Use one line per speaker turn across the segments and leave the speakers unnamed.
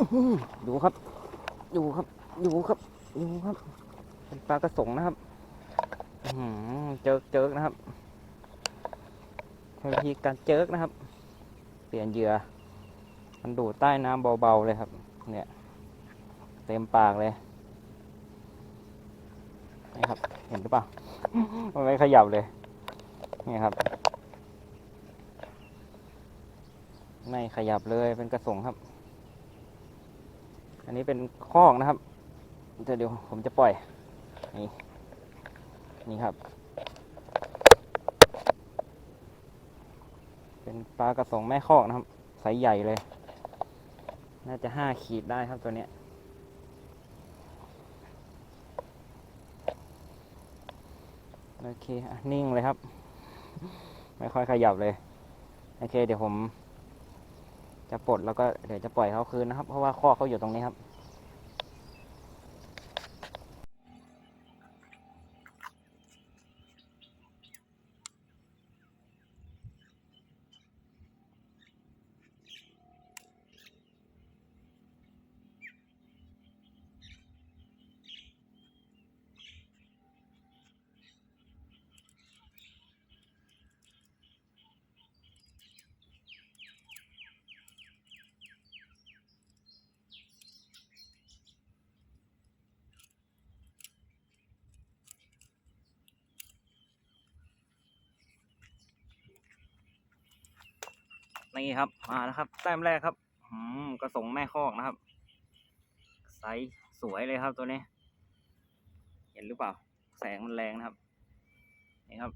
อื้อหือดูครับ ดูครับ ดูครับ ดูครับ เป็นปลากระสงนะครับเจิกเจิกนะครับวิธีการเจิกนะครับ เปลี่ยนเหยื่อ มันดูดใต้น้ำเบาๆเลยครับ เนี่ย เต็มปากเลยนี่ครับ เห็นหรือเปล่า มันไม่ขยับเลย นี่ครับ ไม่ขยับเลยเป็นกระสงครับ อันนี้เป็นคอกนะครับเดี๋ยวผมจะปล่อย นี่ นี่ครับ เป็นปลากระสงแม่คอกนะครับไซส์ใหญ่เลย น่าจะห้าขีดได้ครับตัวเนี้ยโอเค นิ่งเลยครับ ไม่ค่อยขยับเลย โอเค เดี๋ยวผม จะปลดแล้วก็เดี๋ยวจะปล่อยเขาคืนนะครับ เพราะว่าข้อเขาอยู่ตรงนี้ครับ นี่ครับมาแล้วครับ แต้มแรกครับอืมกระสงแม่คอกนะครับไซส์สวยเลยครับตัวนี้ เห็นหรือเปล่า แสงมันแรงนะครับ นี่ครับ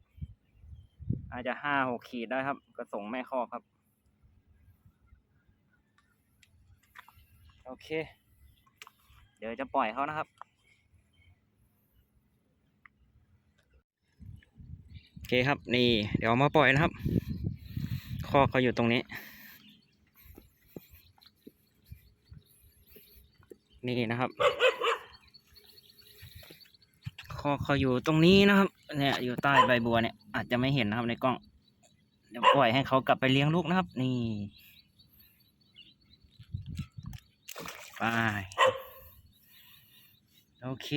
อาจจะห้าหกขีดได้ครับ กระสงแม่คอกครับ โอเค เดี๋ยวจะปล่อยเขานะครับ โอเคครับ นี่ เดี๋ยวมาปล่อยนะครับ คอกเขาอยู่ตรงนี้ นี่นะครับคอกเขาอยู่ตรงนี้นะครับ เนี่ยอยู่ใต้ใบบัวเนี่ย อาจจะไม่เห็นนะครับในกล้อง เดี๋ยวปล่อยให้เขากลับไปเลี้ยงลูกนะครับ นี่ไปโอเค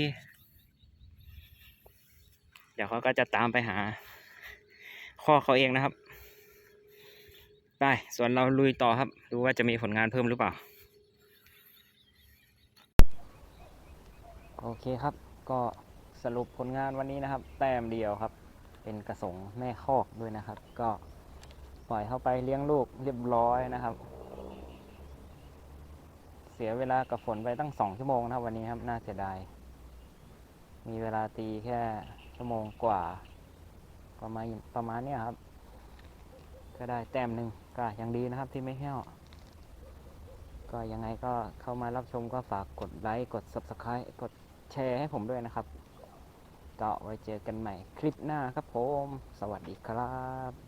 เดี๋ยวเขาก็จะตามไปหาข้อเขาเองนะครับ ไปส่วนเราลุยต่อครับ ดูว่าจะมีผลงานเพิ่มหรือเปล่า โอเคครับ ก็สรุปผลงานวันนี้นะครับ แต้มเดียวครับ เป็นกระสงแม่คอกด้วยนะครับ ก็ปล่อยเข้าไปเลี้ยงลูกเรียบร้อยนะครับ เสียเวลากับฝนไปตั้งสองชั่วโมงนะครับ วันนี้ครับน่าเสียดายมีเวลาตีแค่ชั่วโมงกว่า ประมาณประมาณนี้ครับ ก็ได้แต้มหนึ่งก็ยังดีนะครับที่ไม่แห้ว ก็ยังไงก็เข้ามารับชมก็ฝากกดไลค์กด Subscribe กดแชร์ให้ผมด้วยนะครับ ก็ไว้เจอกันใหม่คลิปหน้าครับผม สวัสดีครับ